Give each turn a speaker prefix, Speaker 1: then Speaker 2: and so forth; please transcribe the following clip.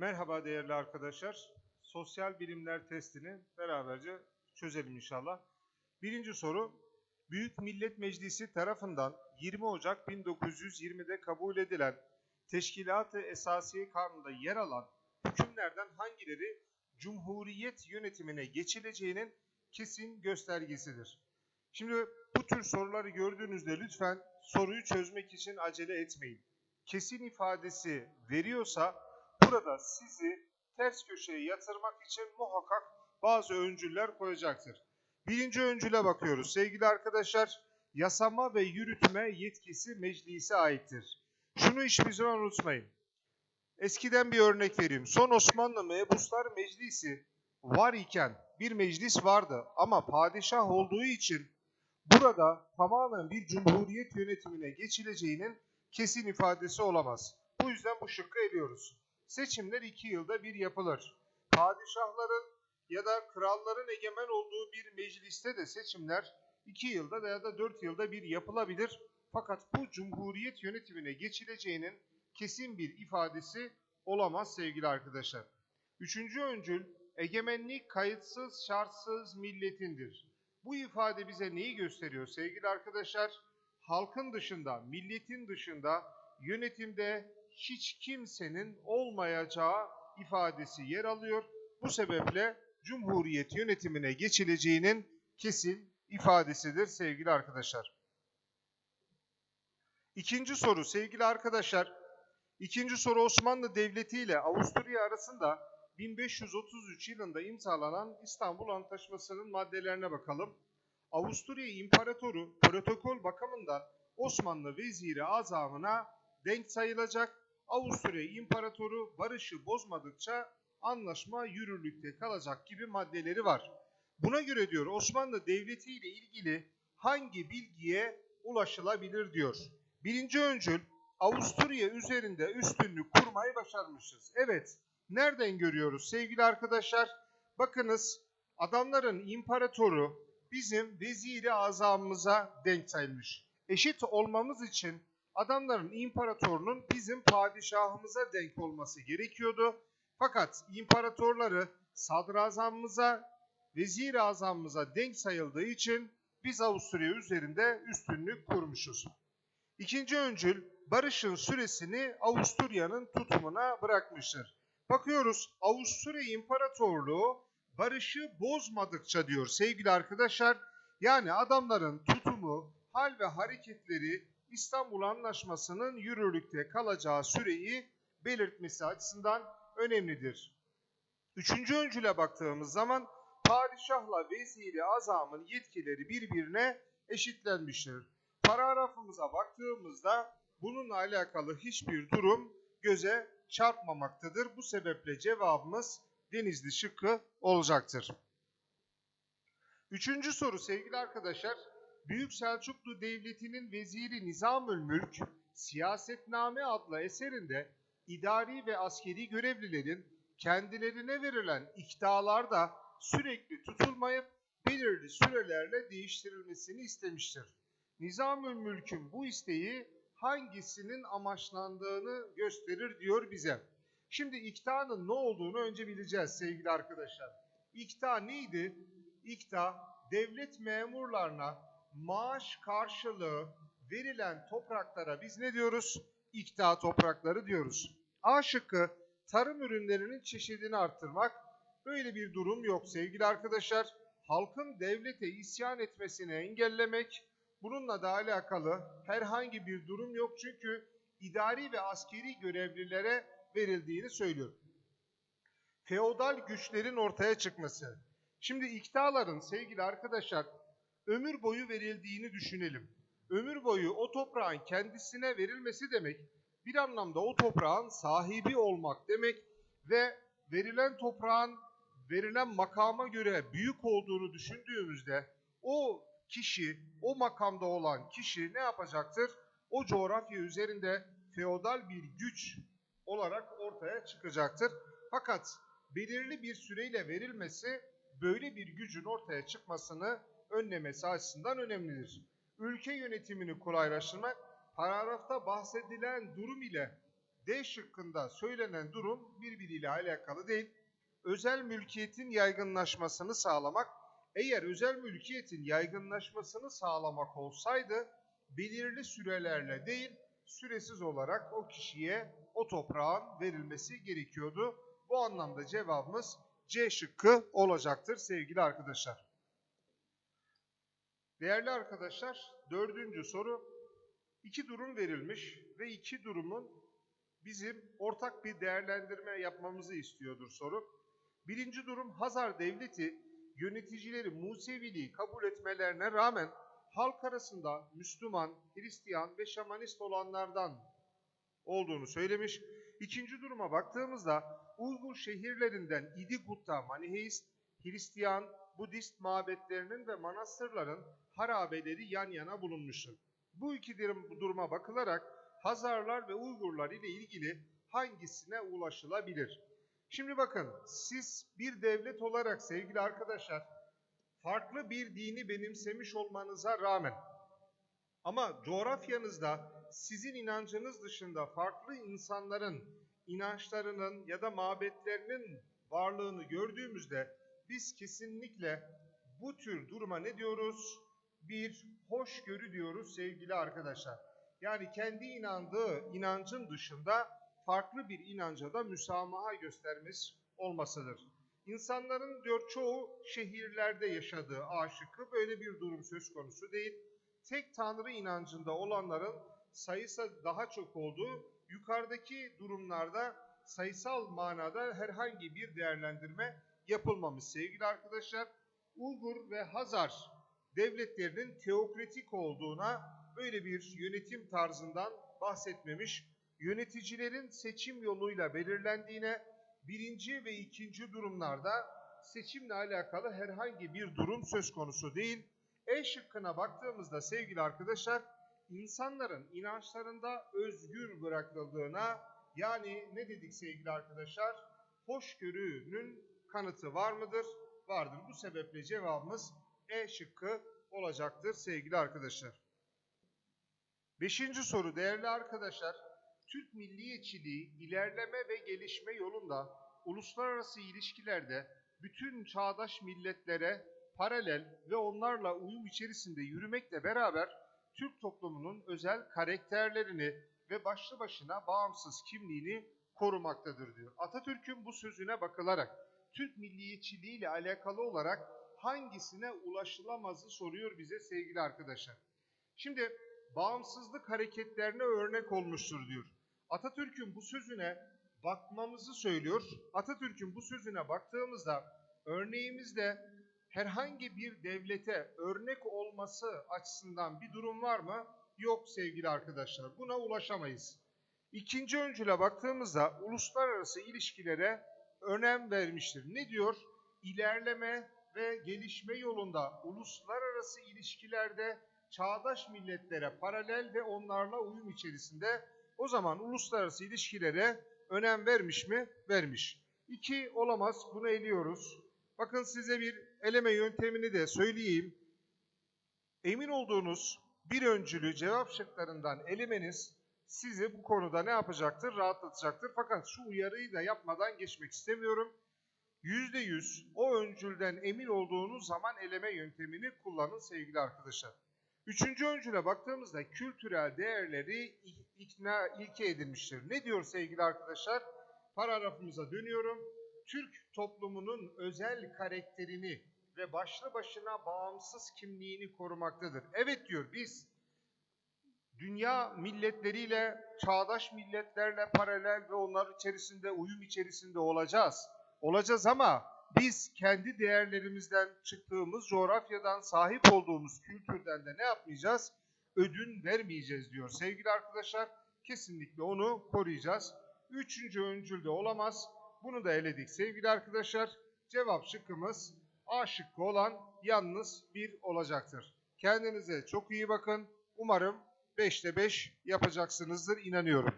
Speaker 1: Merhaba değerli arkadaşlar. Sosyal bilimler testini beraberce çözelim inşallah. Birinci soru. Büyük Millet Meclisi tarafından 20 Ocak 1920'de kabul edilen Teşkilat-ı Esasiye Kanunu'nda yer alan hükümlerden hangileri Cumhuriyet yönetimine geçileceğinin kesin göstergesidir? Şimdi bu tür soruları gördüğünüzde lütfen soruyu çözmek için acele etmeyin. Kesin ifadesi veriyorsa burada sizi ters köşeye yatırmak için muhakkak bazı öncüller koyacaktır. Birinci öncüle bakıyoruz. Sevgili arkadaşlar, yasama ve yürütme yetkisi meclise aittir. Şunu hiçbir zaman unutmayın. Eskiden bir örnek vereyim. Son Osmanlı Mebuslar Meclisi var iken bir meclis vardı ama padişah olduğu için burada tamamen bir cumhuriyet yönetimine geçileceğinin kesin ifadesi olamaz. Bu yüzden bu şıkkı eliyoruz. Seçimler iki yılda bir yapılır. Padişahların ya da kralların egemen olduğu bir mecliste de seçimler iki yılda ya da dört yılda bir yapılabilir. Fakat bu cumhuriyet yönetimine geçileceğinin kesin bir ifadesi olamaz sevgili arkadaşlar. Üçüncü öncül egemenlik kayıtsız şartsız milletindir. Bu ifade bize neyi gösteriyor sevgili arkadaşlar? Halkın dışında, milletin dışında yönetimde hiç kimsenin olmayacağı ifadesi yer alıyor. Bu sebeple Cumhuriyet yönetimine geçileceğinin kesin ifadesidir sevgili arkadaşlar. İkinci soru sevgili arkadaşlar. İkinci soru Osmanlı Devleti ile Avusturya arasında 1533 yılında imzalanan İstanbul Antlaşması'nın maddelerine bakalım. Avusturya İmparatoru protokol bakımından Osmanlı Veziri Azamına denk sayılacak. Avusturya İmparatoru barışı bozmadıkça anlaşma yürürlükte kalacak gibi maddeleri var. Buna göre diyor Osmanlı Devleti ile ilgili hangi bilgiye ulaşılabilir diyor. Birinci öncül Avusturya üzerinde üstünlük kurmayı başarmışız. Evet, nereden görüyoruz sevgili arkadaşlar? Bakınız adamların imparatoru bizim veziri azamımıza denk sayılmış. Eşit olmamız için adamların imparatorunun bizim padişahımıza denk olması gerekiyordu. Fakat imparatorları sadrazamımıza, vezir azamımıza denk sayıldığı için biz Avusturya üzerinde üstünlük kurmuşuz. İkinci öncül barışın süresini Avusturya'nın tutumuna bırakmıştır. Bakıyoruz Avusturya İmparatorluğu barışı bozmadıkça diyor sevgili arkadaşlar. Yani adamların tutumu, hal ve hareketleri İstanbul Anlaşması'nın yürürlükte kalacağı süreyi belirtmesi açısından önemlidir. Üçüncü öncüle baktığımız zaman padişahla veziri azamın yetkileri birbirine eşitlenmiştir. Paragrafımıza baktığımızda bununla alakalı hiçbir durum göze çarpmamaktadır. Bu sebeple cevabımız Denizli şıkkı olacaktır. Üçüncü soru sevgili arkadaşlar. Büyük Selçuklu Devleti'nin veziri Nizamül Mülk, Siyasetname adlı eserinde idari ve askeri görevlilerin kendilerine verilen iktidarlarda sürekli tutulmayıp belirli sürelerle değiştirilmesini istemiştir. Nizamül Mülk'ün bu isteği hangisinin amaçlandığını gösterir diyor bize. Şimdi iktidarın ne olduğunu önce bileceğiz sevgili arkadaşlar. İkta neydi? İkta devlet memurlarına maaş karşılığı verilen topraklara biz ne diyoruz? İkta toprakları diyoruz. A şıkkı tarım ürünlerinin çeşidini arttırmak. Böyle bir durum yok sevgili arkadaşlar. Halkın devlete isyan etmesini engellemek. Bununla da alakalı herhangi bir durum yok çünkü idari ve askeri görevlilere verildiğini söylüyor. Feodal güçlerin ortaya çıkması. Şimdi iktidarların sevgili arkadaşlar ömür boyu verildiğini düşünelim. Ömür boyu o toprağın kendisine verilmesi demek bir anlamda o toprağın sahibi olmak demek ve verilen toprağın verilen makama göre büyük olduğunu düşündüğümüzde o kişi, o makamda olan kişi ne yapacaktır? O coğrafya üzerinde feodal bir güç olarak ortaya çıkacaktır. Fakat belirli bir süreyle verilmesi böyle bir gücün ortaya çıkmasını önlemesi açısından önemlidir. Ülke yönetimini kolaylaştırmak paragrafta bahsedilen durum ile D şıkkında söylenen durum birbiriyle alakalı değil. Özel mülkiyetin yaygınlaşmasını sağlamak, eğer özel mülkiyetin yaygınlaşmasını sağlamak olsaydı belirli sürelerle değil, süresiz olarak o kişiye o toprağın verilmesi gerekiyordu. Bu anlamda cevabımız C şıkkı olacaktır sevgili arkadaşlar. Değerli arkadaşlar, dördüncü soru. İki durum verilmiş ve iki durumun bizim ortak bir değerlendirme yapmamızı istiyordur soru. Birinci durum Hazar Devleti yöneticileri Museviliği kabul etmelerine rağmen halk arasında Müslüman, Hristiyan ve Şamanist olanlardan olduğunu söylemiş. İkinci duruma baktığımızda Uygur şehirlerinden İdigut'ta Maniheist, Hristiyan, Budist mabetlerinin ve manastırların harabeleri yan yana bulunmuştur. Bu iki durum- duruma bakılarak Hazarlar ve Uygurlar ile ilgili hangisine ulaşılabilir? Şimdi bakın siz bir devlet olarak sevgili arkadaşlar farklı bir dini benimsemiş olmanıza rağmen ama coğrafyanızda sizin inancınız dışında farklı insanların inançlarının ya da mabetlerinin varlığını gördüğümüzde biz kesinlikle bu tür duruma ne diyoruz? Bir hoşgörü diyoruz sevgili arkadaşlar. Yani kendi inandığı inancın dışında farklı bir inanca da müsamaha göstermiş olmasıdır. İnsanların diyor çoğu şehirlerde yaşadığı aşıkı böyle bir durum söz konusu değil. Tek tanrı inancında olanların sayısı daha çok olduğu yukarıdaki durumlarda sayısal manada herhangi bir değerlendirme yapılmamış sevgili arkadaşlar. Uygur ve Hazar devletlerinin teokratik olduğuna böyle bir yönetim tarzından bahsetmemiş. Yöneticilerin seçim yoluyla belirlendiğine birinci ve ikinci durumlarda seçimle alakalı herhangi bir durum söz konusu değil. E şıkkına baktığımızda sevgili arkadaşlar insanların inançlarında özgür bırakıldığına yani ne dedik sevgili arkadaşlar? Hoşgörünün kanıtı var mıdır? Vardır. Bu sebeple cevabımız E şıkkı olacaktır sevgili arkadaşlar. Beşinci soru değerli arkadaşlar. Türk milliyetçiliği ilerleme ve gelişme yolunda uluslararası ilişkilerde bütün çağdaş milletlere paralel ve onlarla uyum içerisinde yürümekle beraber Türk toplumunun özel karakterlerini ve başlı başına bağımsız kimliğini korumaktadır diyor. Atatürk'ün bu sözüne bakılarak Türk milliyetçiliği ile alakalı olarak hangisine ulaşılamazı soruyor bize sevgili arkadaşlar. Şimdi bağımsızlık hareketlerine örnek olmuştur diyor. Atatürk'ün bu sözüne bakmamızı söylüyor. Atatürk'ün bu sözüne baktığımızda örneğimizde herhangi bir devlete örnek olması açısından bir durum var mı? Yok sevgili arkadaşlar. Buna ulaşamayız. İkinci öncüle baktığımızda uluslararası ilişkilere önem vermiştir. Ne diyor? İlerleme ve gelişme yolunda uluslararası ilişkilerde çağdaş milletlere paralel ve onlarla uyum içerisinde o zaman uluslararası ilişkilere önem vermiş mi? Vermiş. İki olamaz. Bunu eliyoruz. Bakın size bir eleme yöntemini de söyleyeyim. Emin olduğunuz bir öncülü cevap şıklarından elemeniz sizi bu konuda ne yapacaktır? Rahatlatacaktır. Fakat şu uyarıyı da yapmadan geçmek istemiyorum. %100 o öncülden emin olduğunuz zaman eleme yöntemini kullanın sevgili arkadaşlar. Üçüncü öncüle baktığımızda kültürel değerleri ikna ilke edilmiştir. Ne diyor sevgili arkadaşlar? Paragrafımıza dönüyorum. Türk toplumunun özel karakterini ve başlı başına bağımsız kimliğini korumaktadır. Evet diyor biz dünya milletleriyle, çağdaş milletlerle paralel ve onlar içerisinde uyum içerisinde olacağız. Olacağız ama biz kendi değerlerimizden çıktığımız coğrafyadan sahip olduğumuz kültürden de ne yapmayacağız? Ödün vermeyeceğiz diyor. Sevgili arkadaşlar kesinlikle onu koruyacağız. Üçüncü öncül de olamaz. Bunu da eledik sevgili arkadaşlar. Cevap şıkkımız A şıkkı olan yalnız bir olacaktır. Kendinize çok iyi bakın. Umarım 5'te 5 yapacaksınızdır inanıyorum.